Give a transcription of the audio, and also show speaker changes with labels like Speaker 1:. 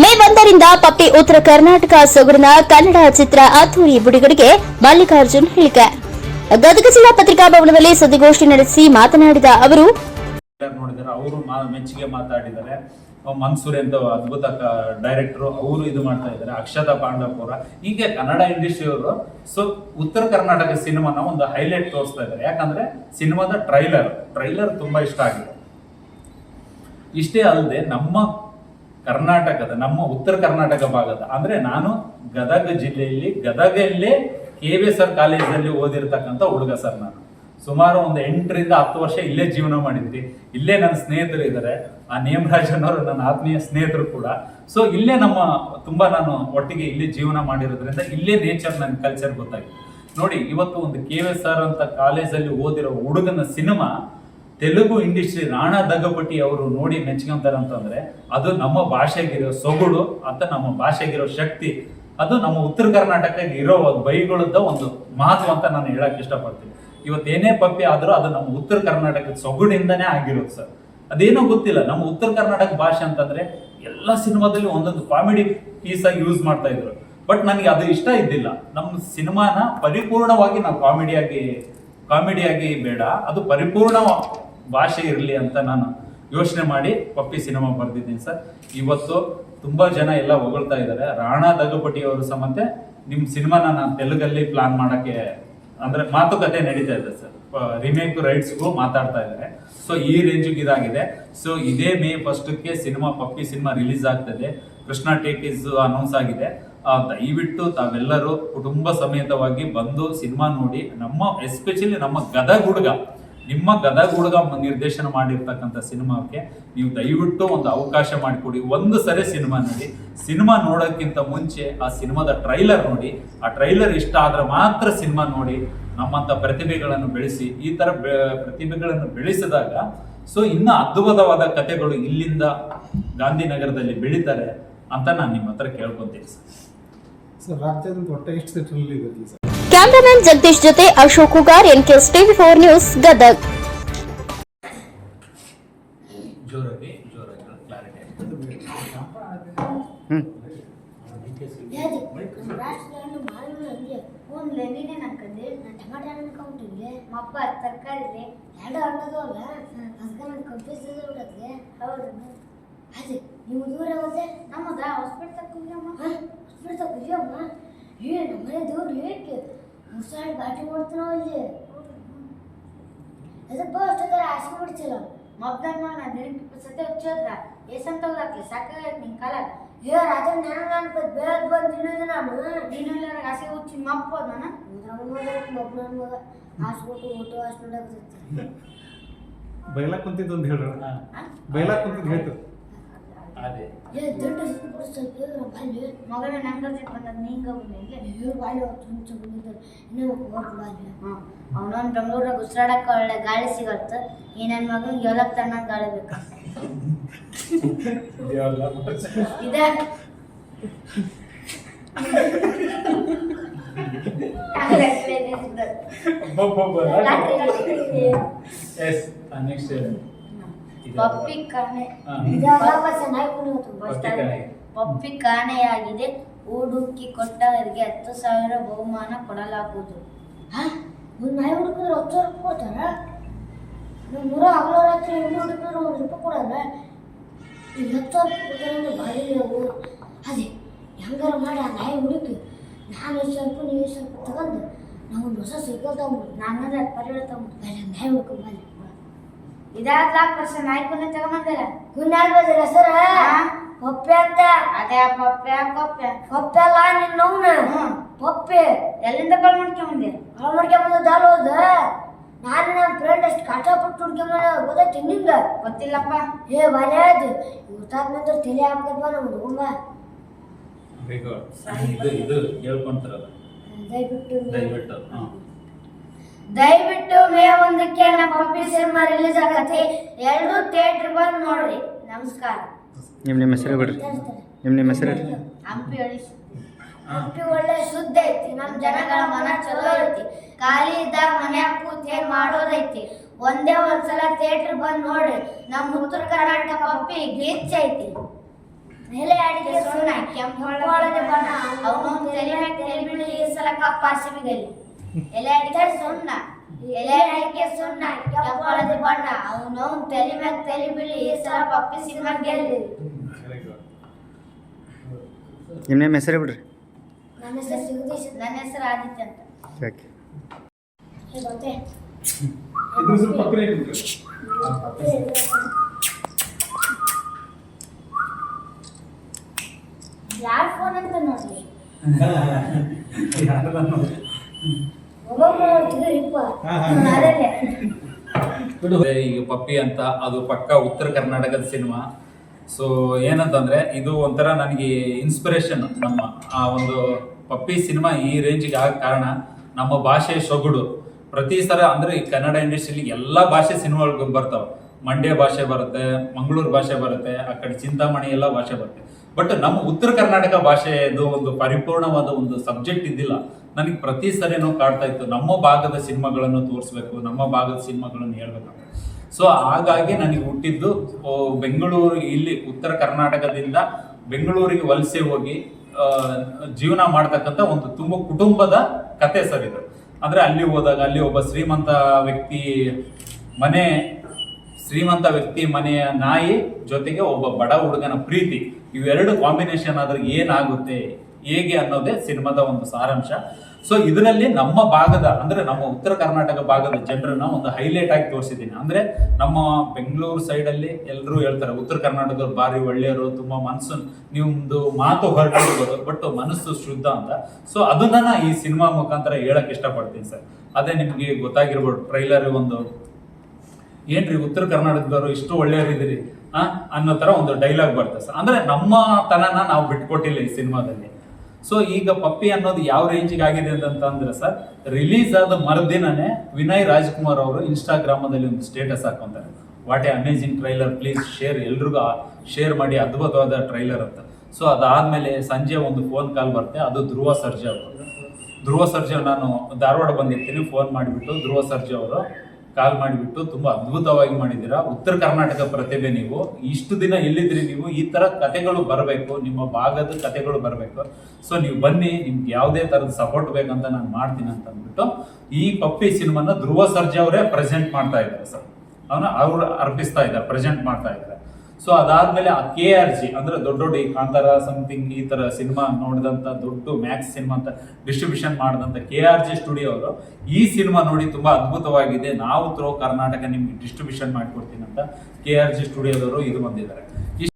Speaker 1: ಮೇ ಒಂದರಿಂದ ಪಪ್ಪಿ ಉತ್ತರ ಕರ್ನಾಟಕ, ಸೊಗಡಿನ ಕನ್ನಡ ಚಿತ್ರ ಅದ್ದೂರಿ ಬಿಡುಗಡೆಗೆ ಮಲ್ಲಿಕಾರ್ಜುನ್ ಹೇಳಿಕೆ. ಗದಗ ಜಿಲ್ಲಾ ಪತ್ರಿಕಾ ಭವನದಲ್ಲಿ ಸುದ್ದಿಗೋಷ್ಠಿ ನಡೆಸಿ ಮಾತನಾಡಿದ ಅವರು
Speaker 2: ಅವರು ಮೆಚ್ಚುಗೆ ಮಾತಾಡಿದ್ದಾರೆ. ಮನ್ಸೂರ್ ಅಂತ ಅದ್ಭುತ ಡೈರೆಕ್ಟರ್ ಅವರು ಇದು ಮಾಡ್ತಾ ಇದ್ದಾರೆ. ಅಕ್ಷತಾ ಪಾಂಡವಪುರ ಹೀಗೆ ಕನ್ನಡ ಇಂಡಸ್ಟ್ರಿಯವರು ಸೊ ಉತ್ತರ ಕರ್ನಾಟಕ ಸಿನಿಮಾನ ಒಂದು ಹೈಲೈಟ್ ತೋರಿಸ್ತಾ ಇದ್ದಾರೆ. ಯಾಕಂದ್ರೆ ಸಿನಿಮಾದ ಟ್ರೈಲರ್ ಟ್ರೈಲರ್ ತುಂಬಾ ಇಷ್ಟ ಆಗಿದೆ. ಇಷ್ಟೇ ಅಲ್ಲದೆ ನಮ್ಮ ಕರ್ನಾಟಕದ, ನಮ್ಮ ಉತ್ತರ ಕರ್ನಾಟಕ ಭಾಗದ. ಅಂದ್ರೆ ನಾನು ಗದಗ ಜಿಲ್ಲೆಯಲ್ಲಿ, ಗದಗಲ್ಲೇ ಕೆ ವಿ ಎಸ್ ಆರ್ ಕಾಲೇಜಲ್ಲಿ ಓದಿರ್ತಕ್ಕಂಥ ಹುಡುಗ ಸರ್ ನಾನು. ಸುಮಾರು ಒಂದು ಎಂಟರಿಂದ ಹತ್ತು ವರ್ಷ ಇಲ್ಲೇ ಜೀವನ ಮಾಡಿದ್ವಿ. ಇಲ್ಲೇ ನನ್ನ ಸ್ನೇಹಿತರು ಇದ್ದಾರೆ ಆ ನೇಮರಾಜ್ ಅನ್ನೋರು ನನ್ನ ಆತ್ಮೀಯ ಸ್ನೇಹಿತರು ಕೂಡ. ಸೊ ಇಲ್ಲೇ ನಮ್ಮ ತುಂಬ ನಾನು ಒಟ್ಟಿಗೆ ಇಲ್ಲೇ ಜೀವನ ಮಾಡಿರೋದ್ರಿಂದ ಇಲ್ಲೇ ನೇಚರ್ ನನ್ನ ಕಲ್ಚರ್ ಗೊತ್ತಾಗಿದೆ ನೋಡಿ, ಇವತ್ತು ಒಂದು ಕೆ ವಿ ಎಸ್ ಆರ್ ಅಂತ ಕಾಲೇಜಲ್ಲಿ ಓದಿರೋ ಹುಡುಗನ ಸಿನಿಮಾ ತೆಲುಗು ಇಂಡಸ್ಟ್ರಿ ರಾಣಾ ದಗಪಟ್ಟಿ ಅವರು ನೋಡಿ ಮೆಚ್ಕೊಂತಾರೆ ಅಂತಂದ್ರೆ ಅದು ನಮ್ಮ ಭಾಷೆಗಿರೋ ಸೊಗಡು ಅಂತ ನಮ್ಮ ಭಾಷೆಗಿರೋ ಶಕ್ತಿ. ಅದು ನಮ್ಮ ಉತ್ತರ ಕರ್ನಾಟಕಕ್ಕೆ ಇರೋ ಒಂದು ಬೈಗಳದ ಒಂದು ಮಹತ್ವ ಅಂತ ನಾನು ಹೇಳಕ್ ಇಷ್ಟಪಡ್ತೀನಿ. ಇವತ್ತೇನೇ ಪಪ್ಪಿ ಆದರೂ ಅದು ನಮ್ಮ ಉತ್ತರ ಕರ್ನಾಟಕದ ಸೊಗಡಿಂದನೇ ಆಗಿರೋದು ಸರ್. ಅದೇನೋ ಗೊತ್ತಿಲ್ಲ. ನಮ್ಮ ಉತ್ತರ ಕರ್ನಾಟಕ ಭಾಷೆ ಅಂತಂದ್ರೆ ಎಲ್ಲ ಸಿನಿಮಾದಲ್ಲಿ ಒಂದೊಂದು ಕಾಮಿಡಿ ಪೀಸ್ ಆಗಿ ಯೂಸ್ ಮಾಡ್ತಾ ಇದ್ರು. ಬಟ್ ನನಗೆ ಅದು ಇಷ್ಟ ಇದ್ದಿಲ್ಲ. ನಮ್ಮ ಸಿನಿಮಾನ ಪರಿಪೂರ್ಣವಾಗಿ ನಾವು ಕಾಮಿಡಿಯಾಗಿ ಕಾಮಿಡಿಯಾಗಿ ಬೇಡ. ಅದು ಪರಿಪೂರ್ಣ ಭಾಷೆ ಇರಲಿ ಅಂತ ನಾನು ಯೋಚನೆ ಮಾಡಿ ಪಪ್ಪಿ ಸಿನಿಮಾ ಬರ್ದಿದ್ದೀನಿ ಸರ್. ಇವತ್ತು ತುಂಬಾ ಜನ ಎಲ್ಲ ಹೊಗಳ್ತಾ ಇದ್ದಾರೆ. ರಾಣಾ ದಗಪಟಿ ಅವರು ಸಮೇತ ನಿಮ್ಮ ಸಿನಿಮಾನ ನಾನು ತೆಲುಗಲ್ಲಿ ಪ್ಲಾನ್ ಮಾಡಕ್ಕೆ ಅಂದ್ರೆ ಮಾತುಕತೆ ನಡೀತಾ ಇದೆ ಸರ್. ರಿಮೇಕ್ ರೈಟ್ಸ್ಗೂ ಮಾತಾಡ್ತಾ ಇದ್ದಾರೆ. ಸೊ ಈ ರೇಂಜಿಗೆ ಇದಾಗಿದೆ. ಸೊ ಇದೇ ಮೇ ಫಸ್ಟ್ಗೆ ಸಿನಿಮಾ, ಪಪ್ಪಿ ಸಿನಿಮಾ ರಿಲೀಸ್ ಆಗ್ತದೆ. ಕೃಷ್ಣ ಟೇಕ್ ಅನೌನ್ಸ್ ಆಗಿದೆ. ದಯವಿಟ್ಟು ತಾವೆಲ್ಲರೂ ಕುಟುಂಬ ಸಮೇತವಾಗಿ ಬಂದು ಸಿನಿಮಾ ನೋಡಿ. ನಮ್ಮ ಎಸ್ಪೆಷಲಿ ನಮ್ಮ ಗದಗ ಹುಡುಗ ನಿಮ್ಮ ಗದಗ ಹುಡುಗ ನಿರ್ದೇಶನ ಮಾಡಿರ್ತಕ್ಕಂಥ ಸಿನಿಮಾಕ್ಕೆ ನೀವು ದಯವಿಟ್ಟು ಒಂದು ಅವಕಾಶ ಮಾಡಿಕೊಡಿ. ಒಂದು ಸರಿ ಸಿನಿಮಾ ನೋಡಿ. ಸಿನಿಮಾ ನೋಡೋಕ್ಕಿಂತ ಮುಂಚೆ ಆ ಸಿನಿಮಾದ ಟ್ರೈಲರ್ ನೋಡಿ. ಆ ಟ್ರೈಲರ್ ಇಷ್ಟ ಆದ್ರೆ ಮಾತ್ರ ಸಿನಿಮಾ ನೋಡಿ. ನಮ್ಮಂತ ಪ್ರತಿಭೆಗಳನ್ನು ಬೆಳೆಸಿ. ಈ ಥರ ಪ್ರತಿಭೆಗಳನ್ನು ಬೆಳೆಸಿದಾಗ ಸೊ ಇನ್ನೂ ಅದ್ಭುತವಾದ ಕಥೆಗಳು ಇಲ್ಲಿಂದ ಗಾಂಧಿನಗರದಲ್ಲಿ ಬೆಳೀತಾರೆ ಅಂತ ನಾನು ನಿಮ್ಮ ಹತ್ರ ಕೇಳ್ಕೊಂತೀನಿ ಸರ್.
Speaker 3: ಸರ್, ರಾಜ್ಯದ ದೊಡ್ಡ ಎಷ್ಟು ಸೆಟ್ರಲ್ಲಿ ಸರ್?
Speaker 1: ಕ್ಯಾಮರಾಮನ್ ಜಗದೀಶ್ ಜೊತೆ
Speaker 4: Ashok Hugar NKS TV four news Gadag. ಅದೇ ನೀವು ದೂರ ಹೋದೆ ನಮ್ಮದ ಹಾಸ್ಪಿಟಲ್ ತಕ್ಕೊಂಡ್ರಮ್ಮ ಹಾಸ್ಪಿಟಲ್ ತಕ್ಕೊಂಡ್ರಮ್ಮ ಏ ನಮ್ಮನೆ ದೂರ ಏಕೆ ಮುಸಾಡಿ ಬಾಟಿ ಮಾಡ್ತಾನೋ ಅಲ್ಲಿ ಅದಕ್ಕೆ ಅಷ್ಟೊತ್ತರ ಆಸೆ ಬಿಡ್ತಿಲ್ಲ ಮಬ್ಬನ ನಾ ದಿನಕ್ಕೆ ಸದ್ಯ ಹಚ್ಚೋದ್ರ ಏಸಂತ ಹೋಗ್ಲಾಕ್ಲಿ ಸಾಕಾಗೈತೆ ನಿನ್ ಕಾಲ ಏ ರಾಜ ನಾನು ನಾನು ಬೇಗ ಬಂದು ತಿನ್ನೋದು ನಾನು ನೀನು ಇಲ್ಲ ಆಸೆ ಹುಚ್ಚಿ ಮಪ್ಪ ನಾನು ಮಬ್ಬನ ಮಗ ಹಾಸ್ಬಿಟ್ಟು ಊಟ ಹಾಸ್ ನೋಡಕ್ಕೆ
Speaker 3: ಬೈಲಾಕ್ ಕುಂತಿದ್ದು ಒಂದು ಹೇಳ್ರ ಬೈಲಾಕ್ ಕುಂತಿದ್ದು ಹೇಳ್ತು
Speaker 2: ಅದೇ.
Speaker 4: ಏ ದೊಡ್ಡ ಸ್ವಲ್ಪ ಬಾಲಿ ಮಗನ ನಂಗೆ ಬಂದಾಗ ನೀಂಗ ಬಂದಿಲ್ಲ ಇವ್ರು ಬಾಲಿ ಚುಂಚು ಬಂದಿದ್ದಾರೆ ಇನ್ನೂ ಹೋಗಿ ಬಾಲಿ ಅವನೊಂದು ಬೆಂಗಳೂರಾಗ ಉಸಿರಾಡಕ್ಕೆ ಒಳ್ಳೆ ಗಾಳಿ ಸಿಗತ್ತ. ಈ ನನ್ನ ಮಗನಿಗೆ ಎಲಕ್ ತಣ್ಣ ಗಾಳಿ ಬೇಕು. ಇದೆ.
Speaker 2: ಎಸ್ ನೆಕ್ಸ್ಟ್
Speaker 4: ಪಪ್ಪಿ ಕಾಣೆ.
Speaker 2: ಹಾ.
Speaker 4: ಪಪ್ಪಿ ಕಾಣೆ. ಪಪ್ಪಿ ಕಾಣೆಯಾಗಿದೆ. ಹುಡುಕಿ ಕೊಟ್ಟವರಿಗೆ ಹತ್ತು ಸಾವಿರ ಬಹುಮಾನ ಕೊಡಲಾಗುವುದು. ಒಂದು ನಾಯಿ ಹುಡುಕಿದ್ರೆ ಹತ್ತು ಸಾವಿರ ರೂಪಾಯಿ ಕೊಡ್ತಾರ? ನೂರ ಹಗಲ ರಾತ್ರಿ ಹೆಣ್ಣು ಹುಡುಕಿದ್ರೆ ಒಂದು ರೂಪಾಯಿ ಕೊಡಲ್ಲ ಈಗ ಹತ್ತು ಸಾವಿರ ರೂಪಾಯಿ ಕೊಡ್ತಾರೆ ಅಂದ್ರೆ ಭಾರಿ ಅವು ಅದೇ ಹೆಂಗಾರ ಮಾಡಿ ಆ ನಾಯಿ ಹುಡುಕಿ ನಾನು ಎಷ್ಟು ಸ್ವಲ್ಪ ನೀವು ಎಷ್ಟು ಸ್ವಲ್ಪ ತಗೊಂಡು ನಾವು ಒಂದು ಹೊಸ ಸೈಕಲ್ ತಗೊಂಡು ನಾನು ಅದೇ ಪರಿವಾರ ತಗೊಂಡು ನಾಯಿ ಹುಡ್ಕೊಂಡು ಇದಾದ ವರ್ಷ ನಾಯಿ ಕುನ್ನ ತಗೊಂಬಂದಲ್ಲ ಬದ್ರ ಸರ? ಪಪ್ಪೆ ಅಂತ. ಅದೇ ಪಪ್ಪೆ ಪಪ್ಪೆ. ಪಪ್ಪೆ ಅಲ್ಲ ನಿನ್ನವನ ಪಪ್ಪೆ. ಎಲ್ಲಿಂದ ಕಾಲ್ ಮಾಡ್ಕೊಂಬಂದೆ ಕಾಲ್ ಮಾಡ್ಕೊಂಬಂದ ಹೋದ. ನಾನು ನನ್ನ ಫ್ರೆಂಡ್ ಅಷ್ಟು ಕಷ್ಟಪಟ್ಟು ಹುಡ್ಕೊಂಬಂದ ಗೊತ್ತಾಯ್ತು ನಿಂಗ ಗೊತ್ತಿಲ್ಲಪ್ಪ. ಏ ಬರೇ ಅದು. ಗೊತ್ತಾದ ನಂತರ ತಲೆ ಹಾಕಪ್ಪ ನಮ್ದು ಹುಡುಗ.
Speaker 2: ವೆರಿ ಇದು ಇದು ಹೇಳ್ಕೊಂತಾರಲ್ಲ
Speaker 4: ದಯವಿಟ್ಟು
Speaker 2: ದಯವಿಟ್ಟು ಹಾ.
Speaker 4: ದಯವಿಟ್ಟು ಮೇ ಒಂದಕ್ಕೆ ನಮ್ಮ ಹಂಪಿ ಸಿನಿಮಾ ರಿಲೀಸ್ ಆಗತ್ತೆ. ಎಲ್ಲರೂ ಥಿಯೇಟರ್ ಬಂದು ನೋಡ್ರಿ. ನಮಸ್ಕಾರ.
Speaker 5: ನಿಮ್ಮ ನಿಮ್ಮ ಹೆಸರು ಬಿಡ್ರಿ. ನಿಮ್ಮ ನಿಮ್ಮ ಹೆಸರು.
Speaker 4: ಹಂಪಿ ಒಳ್ಳೆ ಹಂಪಿ ಒಳ್ಳೆ ಶುದ್ಧ ಐತಿ. ನಮ್ ಜನಗಳ ಮನ ಚಲೋ ಐತಿ. ಖಾಲಿ ಇದ್ದಾಗ ಮನ್ಯಾಗ ಕೂತ್ ಏನ್ ಮಾಡೋದೈತಿ ಒಂದೇ ಒಂದ್ಸಲ ಥಿಯೇಟರ್ ಬಂದು ನೋಡ್ರಿ. ನಮ್ಮ ಉತ್ತರ ಕರ್ನಾಟಕ ಹಂಪಿ ಗೀಚ್ ಐತಿ. ಮೇಲೆ ಆಡಿದ್ರೆ ಸುಣ್ಣ ಕೆಂಪು ಬಣ್ಣ. ಅವನೊಂದು ತಲೆ ಹಾಕಿ ಈ ಸಲ ಕಪ್ಪ ಸಿಬಿಗಲಿ ಎಲೆ ಅಡಿಕೆ ಸುಣ್ಣ ಎಲೆ ಅಡಿಕೆ ಸುಣ್ಣ ಕೆಂಪು ಬಣ್ಣ. ಅವನು ತಲೆ ಮ್ಯಾಗ ತಲೆ ಬೀಳಿ ಈ ಸಲ ಪಪ್ಪಿ ಸಿನಿಮಾ ಗೆಲ್ಲಿ.
Speaker 5: ನಿಮ್ಮ ನಿಮ್ಮ ಹೆಸರು ಬಿಡ್ರಿ
Speaker 4: ನನ್ನ ಹೆಸರು ಜಗದೀಶ್ ನನ್ನ ಹೆಸರು ಆದಿತ್ಯ ಅಂತ.
Speaker 5: ಓಕೆ
Speaker 4: ಹೇ ಗೊತ್ತೇ?
Speaker 3: ಇದ್ರ ಸ್ವಲ್ಪ ಪಕ್ಕನೆ ಇಟ್ಬಿಟ್ರಿ.
Speaker 4: ಯಾರ ಫೋನ್ ಅಂತ
Speaker 2: ನೋಡಿ ಈಗ ಪಪ್ಪಿ ಅಂತ ಅದು ಪಕ್ಕ ಉತ್ತರ ಕರ್ನಾಟಕದ ಸಿನಿಮಾ. ಸೊ ಏನಂತಂದ್ರೆ ಇದು ಒಂಥರ ನನಗೆ ಇನ್ಸ್ಪಿರೇಷನ್ ನಮ್ಮ ಆ ಒಂದು ಪಪ್ಪಿ ಸಿನಿಮಾ ಈ ರೇಂಜ್ಗೆ ಆಗ ಕಾರಣ ನಮ್ಮ ಭಾಷೆ ಸೊಗಡು. ಪ್ರತಿ ಸಲ ಅಂದ್ರೆ ಈ ಕನ್ನಡ ಇಂಡಸ್ಟ್ರಿಲಿ ಎಲ್ಲ ಭಾಷೆ ಸಿನಿಮಾಗಳು ಬರ್ತಾವೆ. ಮಂಡ್ಯ ಭಾಷೆ ಬರುತ್ತೆ, ಮಂಗಳೂರು ಭಾಷೆ ಬರುತ್ತೆ, ಆ ಕಡೆ ಚಿಂತಾಮಣಿ ಎಲ್ಲ ಭಾಷೆ ಬರುತ್ತೆ. ಬಟ್ ನಮ್ಮ ಉತ್ತರ ಕರ್ನಾಟಕ ಭಾಷೆದು ಒಂದು ಪರಿಪೂರ್ಣವಾದ ಒಂದು ಸಬ್ಜೆಕ್ಟ್ ಇದ್ದಿಲ್ಲ. ನನಗೆ ಪ್ರತಿ ಸರಿನೂ ಕಾಡ್ತಾ ಇತ್ತು. ನಮ್ಮ ಭಾಗದ ಸಿನಿಮಾಗಳನ್ನು ತೋರಿಸ್ಬೇಕು, ನಮ್ಮ ಭಾಗದ ಸಿನಿಮಾಗಳನ್ನು ಹೇಳ್ಬೇಕಂತ ಸೊ ಹಾಗಾಗಿ ನನಗೆ ಹುಟ್ಟಿದ್ದು ಬೆಂಗಳೂರು ಇಲ್ಲಿ ಉತ್ತರ ಕರ್ನಾಟಕದಿಂದ ಬೆಂಗಳೂರಿಗೆ ವಲಸೆ ಹೋಗಿ ಜೀವನ ಮಾಡ್ತಕ್ಕಂಥ ಒಂದು ತುಂಬ ಕುಟುಂಬದ ಕತೆ ಸರ್ ಇದು. ಅಂದ್ರೆ ಅಲ್ಲಿ ಹೋದಾಗ ಅಲ್ಲಿ ಒಬ್ಬ ಶ್ರೀಮಂತ ವ್ಯಕ್ತಿ ಮನೆ ಶ್ರೀಮಂತ ವ್ಯಕ್ತಿ ಮನೆಯ ನಾಯಿ ಜೊತೆಗೆ ಒಬ್ಬ ಬಡ ಹುಡುಗನ ಪ್ರೀತಿ, ಇವೆರಡು ಕಾಂಬಿನೇಷನ್ ಆದ್ರೆ ಏನಾಗುತ್ತೆ, ಹೇಗೆ ಅನ್ನೋದೇ ಸಿನಿಮಾದ ಒಂದು ಸಾರಾಂಶ. ಸೊ ಇದರಲ್ಲಿ ನಮ್ಮ ಭಾಗದ, ಅಂದ್ರೆ ನಮ್ಮ ಉತ್ತರ ಕರ್ನಾಟಕ ಭಾಗದ ಜನರನ್ನ ಒಂದು ಹೈಲೈಟ್ ಆಗಿ ತೋರಿಸಿದ್ದೀನಿ. ಅಂದ್ರೆ ನಮ್ಮ ಬೆಂಗಳೂರು ಸೈಡ್ ಅಲ್ಲಿ ಎಲ್ಲರೂ ಹೇಳ್ತಾರೆ, ಉತ್ತರ ಕರ್ನಾಟಕದವ್ರು ಭಾರಿ ಒಳ್ಳೆಯವರು, ತುಂಬಾ ಮನಸ್ಸು ನಿಮ್ದು ಮಾತು ಹೊರಟಿರ್ಬೋದು ಬಟ್ ಮನಸ್ಸು ಶುದ್ಧ ಅಂತ. ಸೊ ಅದನ್ನ ಈ ಸಿನಿಮಾ ಮುಖಾಂತರ ಹೇಳಕ್ ಇಷ್ಟಪಡ್ತೀನಿ ಸರ್. ಅದೇ ನಿಮ್ಗೆ ಗೊತ್ತಾಗಿರ್ಬೋದು ಟ್ರೈಲರ್ ಒಂದು ಏನ್ರಿ ಉತ್ತರ ಕರ್ನಾಟಕದವರು ಇಷ್ಟು ಒಳ್ಳೆಯವರಿದ್ದೀರಿ? ಆ, ಅನ್ನೋ ತರ ಒಂದು ಡೈಲಾಗ್ ಬರ್ತದೆ ಸರ್ ಅಂದ್ರೆ ನಮ್ಮ ತನನ ನಾವು ಬಿಟ್ಕೊಟ್ಟಿಲ್ಲ ಈ ಸಿನಿಮಾದಲ್ಲಿ. ಸೊ ಈಗ ಪಪ್ಪಿ ಅನ್ನೋದು ಯಾವ ರೇಂಜಿಗೆ ಆಗಿದೆ ಅಂತ ಅಂದ್ರೆ ಸರ್ ರಿಲೀಸ್ ಆದ ಮರುದಿನನೇ ವಿನಯ್ ರಾಜ್ಕುಮಾರ್ ಅವರು ಇನ್ಸ್ಟಾಗ್ರಾಮದಲ್ಲಿ ಒಂದು status ಹಾಕೊಂತಾರೆ. What a amazing trailer please share ಎಲ್ರಿಗೂ ಶೇರ್ ಮಾಡಿ ಅದ್ಭುತವಾದ ಟ್ರೈಲರ್ ಅಂತ. ಸೊ ಅದಾದ್ಮೇಲೆ ಸಂಜೆ ಒಂದು ಫೋನ್ ಕಾಲ್ ಬರುತ್ತೆ, ಅದು ಧ್ರುವ ಸರ್ಜಾ ಅವರು. ಧ್ರುವ ಸರ್ಜಾ ನಾನು ಧಾರವಾಡ ಬಂದಿರ್ತೀನಿ ಫೋನ್ ಮಾಡಿಬಿಟ್ಟು ಧ್ರುವ ಸರ್ಜಾ ಅವರು ಕಾಲ್ ಮಾಡಿಬಿಟ್ಟು ತುಂಬಾ ಅದ್ಭುತವಾಗಿ ಮಾಡಿದ್ದೀರಾ? ಉತ್ತರ ಕರ್ನಾಟಕ ಪ್ರತಿಭೆ ನೀವು. ಇಷ್ಟು ದಿನ ಎಲ್ಲಿದ್ರಿ ನೀವು? ಈ ತರ ಕತೆಗಳು ಬರಬೇಕು, ನಿಮ್ಮ ಭಾಗದ ಕತೆಗಳು ಬರಬೇಕು. ಸೊ ನೀವು ಬನ್ನಿ, ನಿಮ್ಗೆ ಯಾವುದೇ ತರದ ಸಪೋರ್ಟ್ ಬೇಕಂತ ನಾನು ಮಾಡ್ತೀನಿ ಅಂತ ಅಂದ್ಬಿಟ್ಟು ಈ ಪಪ್ಪಿ ಸಿನಿಮಾನ ಧ್ರುವ ಸರ್ಜಾ ಅವರೇ ಪ್ರೆಸೆಂಟ್ ಮಾಡ್ತಾ ಇದ್ದಾರೆ ಸರ್. ಅವನ ಅವ್ರು ಅರ್ಪಿಸ್ತಾ ಇದ್ದಾರೆ ಪ್ರೆಸೆಂಟ್ ಮಾಡ್ತಾ ಇದ್ದಾರೆ. ಸೊ ಅದಾದ್ಮೇಲೆ ಆ ಕೆ ಆರ್ ಜಿ ಅಂದ್ರೆ ದೊಡ್ಡ ದೊಡ್ಡ ಈ ಕಾಂತಾರ ಸಮಥಿಂಗ್ ಈ ತರ ಸಿನಿಮಾ ನೋಡಿದಂತ ದೊಡ್ಡ ಮ್ಯಾಕ್ಸ್ ಸಿನಿಮಾ ಅಂತ ಡಿಸ್ಟ್ರಿಬ್ಯೂಷನ್ ಮಾಡಿದಂತ ಕೆ ಆರ್ ಜಿ ಸ್ಟುಡಿಯೋ ಅವರು, ಈ ಸಿನಿಮಾ ನೋಡಿ ತುಂಬಾ ಅದ್ಭುತವಾಗಿದೆ. ನಾವು ಥ್ರೋ ಕರ್ನಾಟಕ ನಿಮ್ಗೆ ಡಿಸ್ಟ್ರಿಬ್ಯೂಷನ್ ಮಾಡಿಕೊಡ್ತೀನಿ ಅಂತ ಕೆ ಆರ್ ಜಿ ಸ್ಟುಡಿಯೋದವರು ಇದು ಬಂದಿದ್ದಾರೆ.